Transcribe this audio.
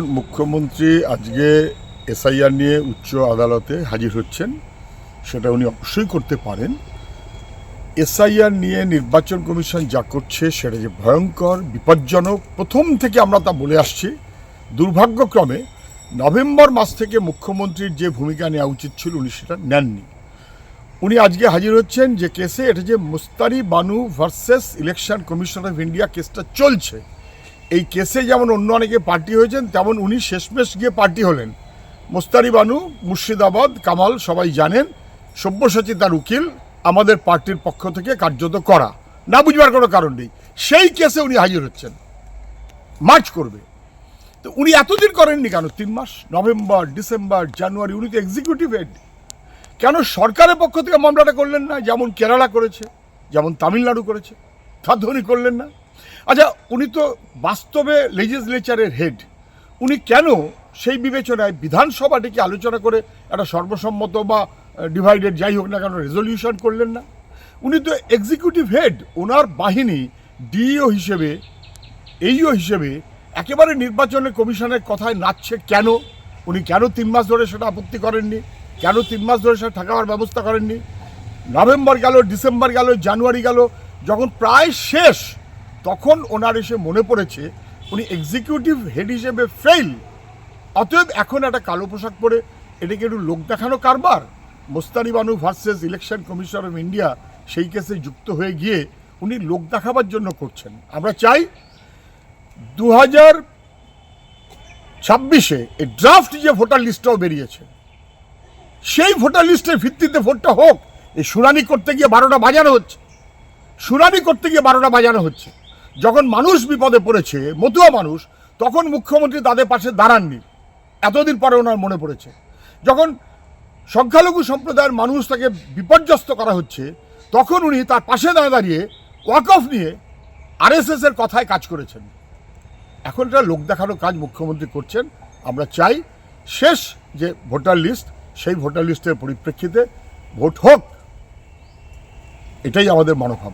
মুখ্যমন্ত্রী আজকে এসআইআর নিয়ে উচ্চ আদালতে হাজির হচ্ছেন। সেটা উনি অবশ্যই করতে পারেন। এসআইআর নিয়ে নির্বাচন কমিশন যা করছে, সেটা যে ভয়ঙ্কর, বিপজ্জনক, প্রথম থেকে আমরা তা বলে আসছি। দুর্ভাগ্যক্রমে নভেম্বর মাস থেকে মুখ্যমন্ত্রীর যে ভূমিকা নেওয়া উচিত ছিল, উনি সেটা নেননি। উনি আজকে হাজির হচ্ছেন যে কেসে এটা যে Mustari Banu versus election commission of India কেসটা চলছে এই কেসে যেমন অন্য অনেকে পার্টি হয়েছেন, তেমন উনি শেষমেশ গিয়ে পার্টি হলেন। মোস্তারি বানু, মুর্শিদাবাদ, কামাল, সবাই জানেন, সব্যসাচী তার উকিল, আমাদের পার্টির পক্ষ থেকে কার্যত করা। না বুঝবার কোনো কারণ নেই। সেই কেসে উনি হাজির হচ্ছেন। মার্চ করবে। তো উনি এতদিন করেননি কেন? তিন মাস? নভেম্বর, ডিসেম্বর, জানুয়ারি, উনি তো এক্সিকিউটিভ হেড কেন সরকারের পক্ষ থেকে মামলাটা করলেন না? যেমন কেরালা করেছে, যেমন তামিলনাড়ু করেছে উনি করলেন না? আচ্ছা উনি তো বাস্তবে লেজিসলেচারের হেড উনি কেন সেই বিবেচনায় বিধানসভাটিকে আলোচনা করে একটা সর্বসম্মত বা ডিভাইডেড যাই হোক না কেন রেজলিউশন করলেন না? উনি তো এক্সিকিউটিভ হেড ওনার বাহিনী ডিইও হিসেবে এইও হিসেবে একেবারে নির্বাচনের কমিশনের কথায় নাচছে কেন? উনি কেন তিন মাস ধরে সেটা আপত্তি করেননি? কেন তিন মাস ধরে সেটা ঠেকাবার ব্যবস্থা করেননি? নভেম্বর গেল, ডিসেম্বর গেল, জানুয়ারি গেল, যখন প্রায় শেষ তখন ওনার এসে মনে পড়েছে, উনি এক্সিকিউটিভ হেড হিসেবে ফেল অতএব এখন একটা কালো পোশাক পরে এটাকে একটু লোক দেখানো কারবার। Mostani Banu versus election commission of India সেই কেসে যুক্ত হয়ে গিয়ে উনি লোক দেখাবার জন্য করছেন। আমরা চাই দু হাজার ছাব্বিশে এই ড্রাফট যে ভোটার লিস্টটাও বেরিয়েছে, সেই ভোটার লিস্টের ভিত্তিতে ভোটটা হোক, এই শুনানি করতে গিয়ে বারোটা বাজানো হচ্ছে। শুনানি করতে গিয়ে বারোটা বাজানো হচ্ছে। যখন মানুষ বিপদে পড়েছে, মতুয়া মানুষ, তখন মুখ্যমন্ত্রী তাদের পাশে দাঁড়াননি। এতদিন পরে ওনার মনে পড়েছে। যখন সংখ্যালঘু সম্প্রদায়ের মানুষ তাকে বিপর্যস্ত করা হচ্ছে, তখন উনি তার পাশে দাঁড়িয়ে দাঁড়িয়ে ওয়াক অফ নিয়ে আরএসএস এর কথায় কাজ করেছেন। এখন এটা লোক দেখানো কাজ মুখ্যমন্ত্রী করছেন, আমরা চাই শেষ যে ভোটার লিস্ট, সেই ভোটার লিস্টের পরিপ্রেক্ষিতে ভোট হোক। এটাই আমাদের মনোভাব।